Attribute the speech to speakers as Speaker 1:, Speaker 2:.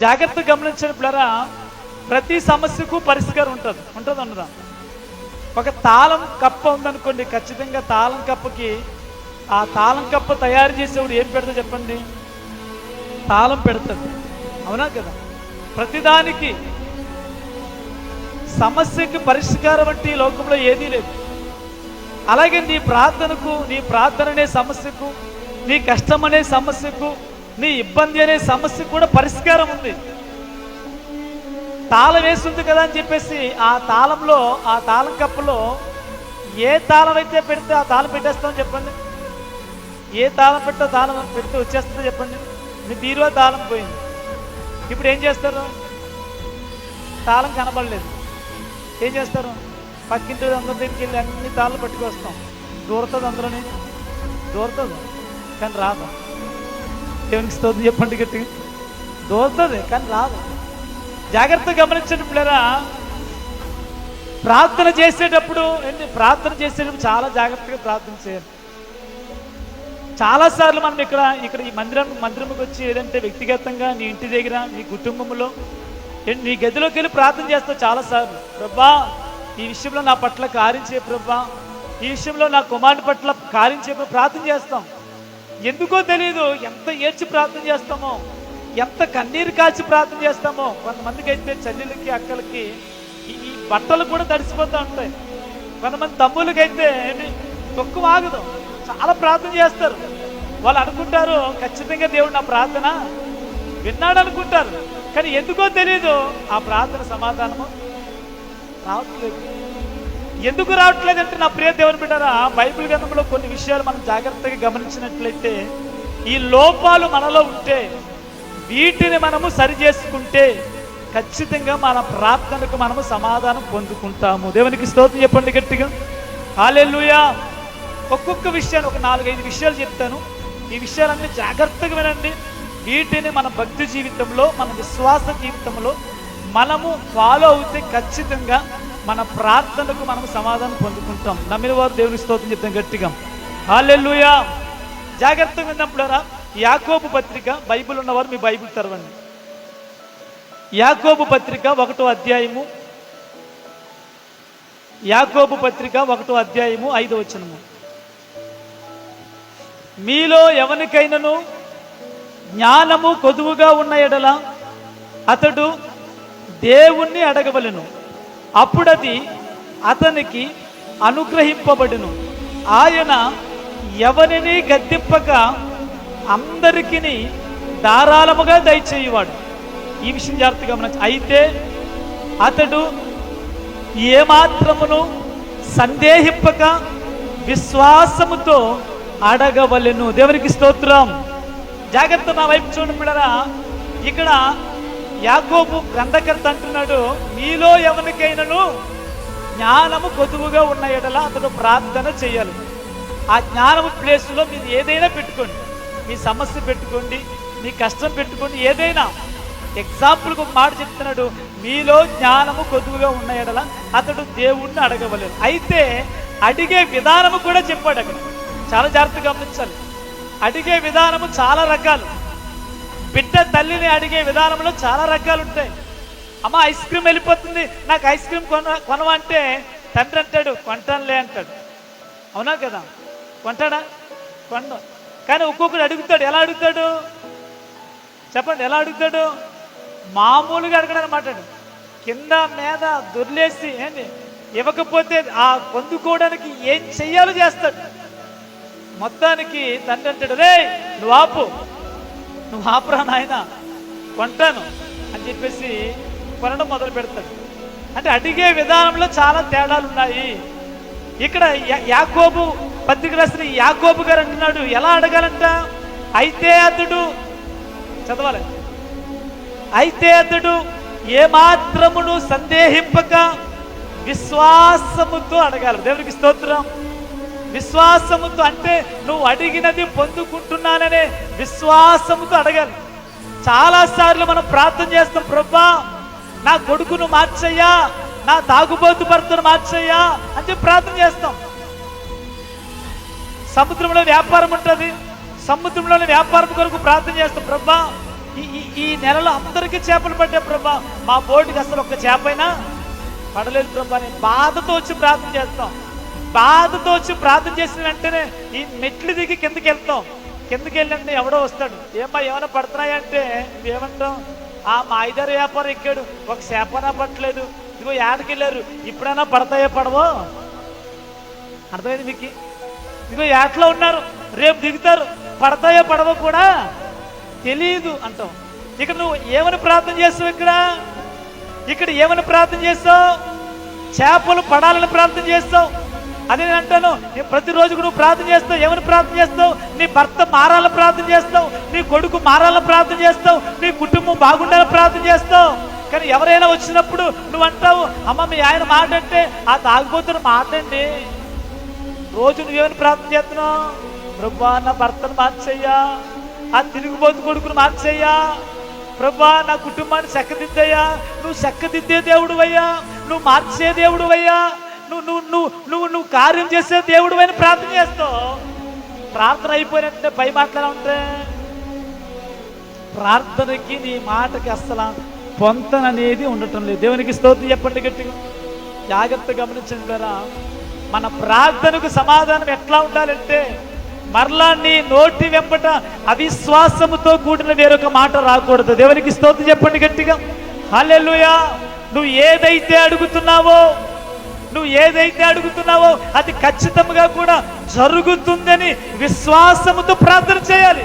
Speaker 1: జాగ్రత్త గమనించిన పిల్లరా ప్రతి సమస్యకు పరిష్కారం ఉంటుంది. ఉంటుంది ఉండదా ఒక తాళం కప్ప ఉందనుకోండి ఖచ్చితంగా తాళం కప్పకి ఆ తాళం కప్ప తయారు చేసేవాడు ఏం పెడతా చెప్పండి? తాళం పెడుతుంది అవునా కదా? ప్రతిదానికి సమస్యకి పరిష్కారం అంటే ఈ లోకంలో ఏదీ లేదు. అలాగే నీ ప్రార్థనకు నీ ప్రార్థన అనే సమస్యకు నీ కష్టం అనే సమస్యకు నీ ఇబ్బంది అనే సమస్యకు కూడా పరిష్కారం ఉంది. తాళం వేస్తుంది కదా అని చెప్పేసి ఆ తాళంలో ఆ తాళం కప్పులో ఏ తాళం అయితే పెడితే ఆ తాళం పెట్టేస్తాం చెప్పండి. ఏ తాళం పెట్టో తాళం పెడితే వచ్చేస్తుందో చెప్పండి. మీ తీరువా తాళం పోయింది. ఇప్పుడు ఏం చేస్తారు? తాళం కనబడలేదు. ఏం చేస్తారు? పక్కింటి అందరి దగ్గరికి వెళ్ళి అన్ని తాళ్ళు పట్టుకొస్తాం. దూరతుంది అందులోని. దూరతుంది. కానీ రాదు. దేవునికి స్తోత్రం చెప్పండి గట్టి దోస్తుంది కానీ రాదు. జాగ్రత్త గమనించండి పిల్లరా. ప్రార్థన చేసేటప్పుడు ఏంటి ప్రార్థన చేసేటప్పుడు చాలా జాగ్రత్తగా ప్రార్థన చేయాలి. చాలాసార్లు మనం ఇక్కడ ఇక్కడ ఈ మందిరం మందిరంకి వచ్చి ఏదంటే వ్యక్తిగతంగా నీ ఇంటి దగ్గర నీ కుటుంబంలో నీ గదిలోకి వెళ్ళి ప్రార్థన చేస్తావు చాలాసార్లు. ప్రభా ఈ విషయంలో నా పట్ల కారించే ప్రభా. ఈ విషయంలో నా కుమారుడి పట్ల కారించే ప్రార్థన చేస్తాం. ఎందుకో తెలియదు ఎంత ఏడ్చి ప్రార్థన చేస్తామో ఎంత కన్నీరు కాచి ప్రార్థన చేస్తామో కొంతమందికి అయితే చెల్లెలకి అక్కలకి ఈ బట్టలు కూడా తడిసిపోతూ ఉంటాయి. కొంతమంది తమ్ములకి అయితే తొక్కు ఆగదు. చాలా ప్రార్థన చేస్తారు. వాళ్ళు అనుకుంటారు ఖచ్చితంగా దేవుడు నా ప్రార్థన విన్నాడు అనుకుంటారు. కానీ ఎందుకో తెలియదు ఆ ప్రార్థన సమాధానము రావట్లేదు. ఎందుకు రావట్లేదంటే నా ప్రియ దేవుని బిడ్డారా బైబిల్ గ్రంథంలో కొన్ని విషయాలు మనం జాగ్రత్తగా గమనించినట్లయితే ఈ లోపాలు మనలో ఉంటే వీటిని మనము సరి చేసుకుంటే ఖచ్చితంగా మన ప్రార్థనకు మనము సమాధానం పొందుకుంటాము. దేవునికి స్తోత్రం చెప్పండి గట్టిగా. హాలెల్లుయా. ఒక్కొక్క విషయాన్ని ఒక నాలుగైదు విషయాలు చెప్తాను. ఈ విషయాలన్నీ జాగ్రత్తగా వినండి. వీటిని మన భక్తి జీవితంలో మన విశ్వాస జీవితంలో మనము ఫాలో అవుతే ఖచ్చితంగా మన ప్రార్థనకు మనం సమాధానం పొందుకుంటాం. నమ్మిన వారు దేవుని స్తోత్రం చెప్తాం గట్టిగా. హాలెల్లుయా. జాగ్రత్తగా విన్నప్పుడారా? యాకోబు పత్రిక బైబిల్ ఉన్నవారు మీ బైబిల్ తెరవండి. యాకోబు పత్రిక ఒకటో అధ్యాయము. యాకోబు పత్రిక ఒకటో అధ్యాయము ఐదో వచనము. మీలో ఎవరికైనాను జ్ఞానము కొదువుగా ఉన్న ఎడల అతడు దేవుణ్ణి అడగవలెను. అప్పుడది అతనికి అనుగ్రహింపబడును. ఆయన ఎవరిని గద్దెప్పక అందరికీ ధారాళముగా దయచేయువాడు. ఈ విషయం జాగ్రత్తగా గమనించ అయితే అతడు ఏమాత్రమును సందేహింపక విశ్వాసముతో అడగవలెను. దేవునికి స్తోత్రం. జాగ్రత్త నా వైపు చూడండి ఇక్కడ యాకోబు గ్రంథకర్త అంటున్నాడు మీలో ఎవరికైనాను జ్ఞానము కొద్దుగా ఉన్న ఎడల అతడు ప్రార్థన చేయాలి ఆ జ్ఞానము ప్లేస్లో మీరు ఏదైనా పెట్టుకోండి. మీ సమస్య పెట్టుకోండి మీ కష్టం పెట్టుకోండి ఏదైనా. ఎగ్జాంపుల్కి ఒక మాట చెప్తున్నాడు మీలో జ్ఞానము కొద్దుగా ఉన్న ఎడల అతడు దేవుణ్ణి అడగవలేదు. అయితే అడిగే విధానము కూడా చెప్పాడు అక్కడ. చాలా జాగ్రత్తగా గమనించాలి. అడిగే విధానము చాలా రకాలు. బిడ్డ తల్లిని అడిగే విధానంలో చాలా రకాలు ఉంటాయి. అమ్మ ఐస్ క్రీమ్ వెళ్ళిపోతుంది. నాకు ఐస్ క్రీమ్ కొన కొనవంటే తండ్రి అంటాడు కొంటానులే అంటాడు. అవునా కదా? కొంటాడా? కొండ కానీ ఒక్కొక్కడు అడుగుతాడు ఎలా అడుగుతాడు? చెప్పండి ఎలా అడుగుతాడు? మామూలుగా అడగడని మాట్లాడు. కింద మీద దొర్లేసి ఏంటి ఇవ్వకపోతే ఆ పొందుకోవడానికి ఏం చెయ్యాలో చేస్తాడు. మొత్తానికి తండ్రి అంటాడు రే నువ్వు ఆపు. నువ్వు ఆపురా నాయన. కొంటాను అని చెప్పేసి కొనడం మొదలు పెడతాడు. అంటే అడిగే విధానంలో చాలా తేడాలు ఉన్నాయి. ఇక్కడ యాకోబు పత్రిక రాసిన యాకోబు గారు అంటున్నాడు ఎలా అడగాలంట? అయితే అతడు చదవాలి. అయితే అతడు ఏమాత్రమును సందేహింపక విశ్వాసముతో అడగాలి. దేవునికి స్తోత్రం. విశ్వాసముతో అంటే నువ్వు అడిగినది పొందుకుంటున్నాననే విశ్వాసముతో అడగాలి. చాలా సార్లు మనం ప్రార్థన చేస్తాం ప్రభా నా కొడుకును మార్చయ్యా నా తాగుబోతు భర్తను మార్చయ్యా అని చెప్పి ప్రార్థన చేస్తాం. సముద్రంలో వ్యాపారం ఉంటుంది సముద్రంలోని వ్యాపారం కొరకు ప్రార్థన చేస్తాం ప్రభా ఈ- ఈ- నెలలో అందరికీ చేపలు పడ్డాయి ప్రభా మా బోర్డుకి అసలు ఒక్క చేపైనా పడలేదు ప్రభా అని బాధతో వచ్చి ప్రార్థన చేస్తాం. బాధతో వచ్చి ప్రార్థన చేసిన వెంటనే ఈ మెట్లు దిగి కిందకి వెళ్తాం. కిందకి వెళ్ళండి ఎవడో వస్తాడు. ఏమ్మా ఏమైనా పడుతున్నాయంటే ఏమంటాం ఆ మా ఐదారు వ్యాపారం ఎక్కాడు. ఒక చేపనా పట్టలేదు. ఇదిగో ఏడకెళ్ళారు ఇప్పుడైనా పడతాయో పడవో? అర్థమైంది మీకు? ఇదిగో యాట్లో ఉన్నారు. రేపు దిగుతారు. పడతాయో పడవో కూడా తెలియదు అంటాం. ఇక్కడ నువ్వు ఏమని ప్రార్థన చేస్తావు ఇక్కడ? ఇక్కడ ఏమని ప్రార్థన చేస్తావు? చేపలు పడాలని ప్రార్థన చేస్తావు? అదే నేను అంటాను. నీ ప్రతిరోజు నువ్వు ప్రార్థన చేస్తావు. ఏమని ప్రార్థన చేస్తావు? నీ భర్త మారాలని ప్రార్థన చేస్తావు. నీ కొడుకు మారాలని ప్రార్థన చేస్తావు. నీ కుటుంబం బాగుండాలని ప్రార్థన చేస్తావు. కానీ ఎవరైనా వచ్చినప్పుడు నువ్వు అంటావు అమ్మ మీ ఆయన మాట అంటే ఆ తాగిపోతున్న మాట అండి. రోజు నువ్వేమని ప్రార్థన చేస్తున్నావు? ప్రభా నా భర్తను మార్చయ్యా. ఆ తిరిగిపోతు కొడుకును మార్చయ్యా. ప్రభా నా కుటుంబాన్ని చక్కదిద్దయ్యా. నువ్వు చక్కదిద్దే దేవుడు అయ్యా. నువ్వు మార్చే దేవుడు అయ్యా. నువ్వు నువ్వు నువ్వు నువ్వు నువ్వు కార్యం చేసే దేవుడు అని ప్రార్థన చేస్తావు. ప్రార్థన అయిపోయినట్టే పై మాటలు ఉంటే ప్రార్థనకి నీ మాటకి అస్సలు పొంతననేది ఉండటం లేదు. దేవునికి స్తోత్రం చెప్పండి గట్టిగా. జాగ్రత్త గమనించండి ద్వారా మన ప్రార్థనకు సమాధానం ఎట్లా ఉండాలంటే మరలా నీ నోటి వెంబట అవిశ్వాసముతో కూడిన వేరొక మాట రాకూడదు. దేవునికి స్తోత్రం చెప్పండి గట్టిగా. హలెలుయా నువ్వు ఏదైతే అడుగుతున్నావో నువ్వు ఏదైతే అడుగుతున్నావో అది ఖచ్చితంగా కూడా జరుగుతుందని విశ్వాసముతో ప్రార్థన చేయాలి.